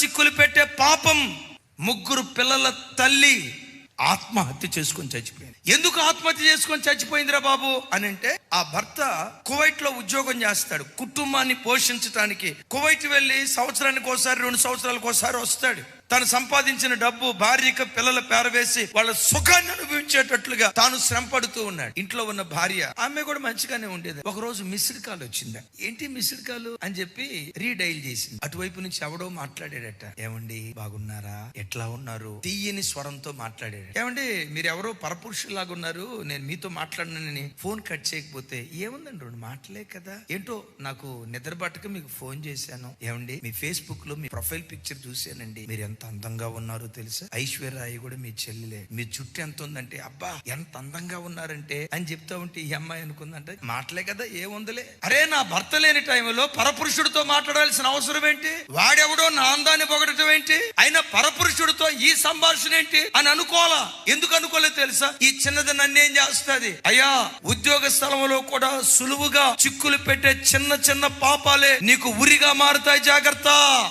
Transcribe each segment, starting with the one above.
చిక్కులు పెట్టే పాపం ముగ్గురు పిల్లల తల్లి ఆత్మహత్య చేసుకొని చచ్చిపోయింది. ఎందుకు ఆత్మహత్య చేసుకొని చచ్చిపోయిందిరా బాబు అని అంటే ఆ భర్త కువైట్లో ఉద్యోగం చేస్తాడు. కుటుంబాన్ని పోషించడానికి కువైట్ వెళ్ళి సంవత్సరానికి ఒకసారి రెండు సంవత్సరాలకు ఒకసారి వస్తాడు. తను సంపాదించిన డబ్బు భార్యకు పిల్లల పేరవేసి వాళ్ళ సుఖాన్ని అనుభవించేటట్లుగా తాను శ్రమ పడుతూ ఉన్నాడు. ఇంట్లో ఉన్న భార్య ఆమె కూడా మంచిగానే ఉండేది. ఒక రోజు మిస్డ్ కాల్ వచ్చింది. ఏంటి మిస్డ్ కాల్? అని చెప్పి రీడైల్ చేసింది. అటువైపు నుంచి ఎవడో మాట్లాడాడట. ఏమండి బాగున్నారా? ఎట్లా ఉన్నారు? తీయని స్వరంతో మాట్లాడాడు ఏమండి మీరు ఎవరో పరపురుషులాగా ఉన్నారు. నేను మీతో మాట్లాడినని ఫోన్ కట్ చేయకపోతే ఏముందండి? రెండు మాటలే కదా. ఏంటో నాకు నిద్ర పట్టక మీకు ఫోన్ చేశాను. ఏమండి? మీ ఫేస్బుక్లో మీ ప్రొఫైల్ పిక్చర్ చూశానండి. మీరు ఎంత అందంగా ఉన్నారో తెలుసా? ఐశ్వర్య కూడా మీ చెల్లెలే. మీ చుట్టూ ఎంత ఉందంటే అబ్బా ఎంత అందంగా ఉన్నారంటే అని చెప్తా ఉంటే ఈ అమ్మాయి అనుకుందంటే. మాటలే కదా ఏముందిలే? అరే నా భర్త లేని టైంలో పరపురుషుడితో మాట్లాడాల్సిన అవసరం ఏంటి? వాడెవడో నా అందాన్ని పొగడటం ఏంటి? అయినా పరపురుషుడితో ఈ సంభాషణ ఏంటి అని అనుకోవాలా? ఎందుకు అనుకోలేదు తెలుసా? ఈ చిన్నది నన్నేం చేస్తుంది? అయ్యా ఉద్యోగ స్థలంలో కూడా సులువుగా చిక్కులు పెట్టే చిన్న చిన్న పాపాలే నీకు ఉరిగా మారుతాయి జాగ్రత్త.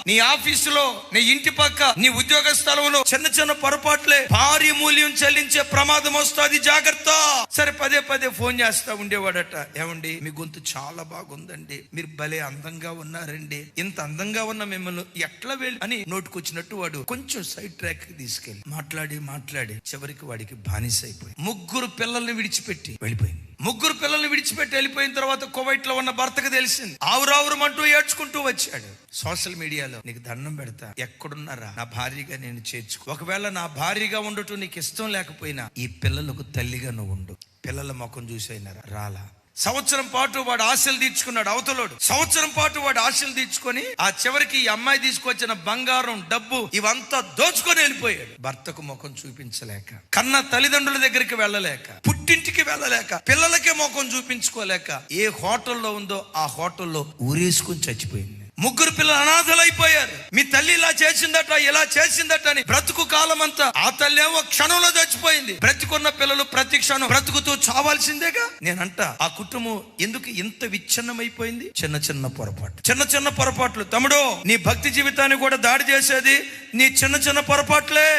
నీ ఆఫీసులో నీ ఇంటి పక్క నీ ఉద్యోగ స్థలంలో చిన్న చిన్న పొరపాట్లే భారీ మూల్యం చెల్లించే ప్రమాదం వస్తుంది జాగ్రత్త. సరే పదే పదే ఫోన్ చేస్తా ఉండేవాడట. ఏమండి మీ గొంతు చాలా బాగుందండి. మీరు భలే అందంగా ఉన్నారండి. ఇంత అందంగా ఉన్న మిమ్మల్ని ఎట్లా వెళ్ళి అని నోటుకొచ్చినట్టు వాడు కొంచెం సైడ్ ట్రాక్ తీసుకెళ్ళి మాట్లాడి మాట్లాడి చివరికి వాడికి బానిస అయిపోయి ముగ్గురు పిల్లల్ని విడిచిపెట్టి వెళ్ళిపోయింది. ముగ్గురు పిల్లల్ని విడిచిపెట్టి వెళ్ళిపోయిన తర్వాత కువైట్లో ఉన్న భర్తకు తెలిసింది. ఆవురావురమంటూ ఏడ్చుకుంటూ వచ్చాడు. సోషల్ మీడియాలో నీకు దండం పెడతా. ఎక్కడున్నారా? నా భార్యగా నేను చేర్చుకో. ఒకవేళ నా భార్యగా ఉండటం నీకు ఇష్టం లేకపోయినా ఈ పిల్లలకు తల్లిగా నువ్వు ఉండు. పిల్లల ముఖం చూసైనారా రాలా. సంవత్సరం పాటు వాడు ఆశలు తీర్చుకున్నాడు అవతలోడు. సంవత్సరం పాటు వాడు ఆశలు తీర్చుకొని ఆ చివరికి ఈ అమ్మాయి తీసుకొచ్చిన బంగారం డబ్బు ఇవంతా దోచుకొని వెళ్ళిపోయాడు. భర్తకు ముఖం చూపించలేక కన్న తల్లిదండ్రుల దగ్గరికి వెళ్ళలేక పుట్టింటికి వెళ్ళలేక పిల్లలకే ముఖం చూపించుకోలేక ఏ హోటల్లో ఉందో ఆ హోటల్లో ఊరేసుకుని చచ్చిపోయింది. ముగ్గురు పిల్లలు అనాథలైపోయారు. మీ తల్లి ఇలా చేసిందట ఇలా చేసిందట అని బ్రతుకు కాలం అంతా ఆ తల్లి ఏమో క్షణంలో చచ్చిపోయింది. బ్రతికున్న పిల్లలు ప్రతి క్షణం బ్రతుకుతూ చావాల్సిందేగా? నేనంట ఆ కుటుంబం ఎందుకు ఇంత విచ్ఛిన్నమైపోయింది? చిన్న చిన్న పొరపాటు చిన్న చిన్న పొరపాట్లు. తమ్ముడు నీ భక్తి జీవితాన్ని కూడా దాడి చేసేది నీ చిన్న చిన్న పొరపాట్లే.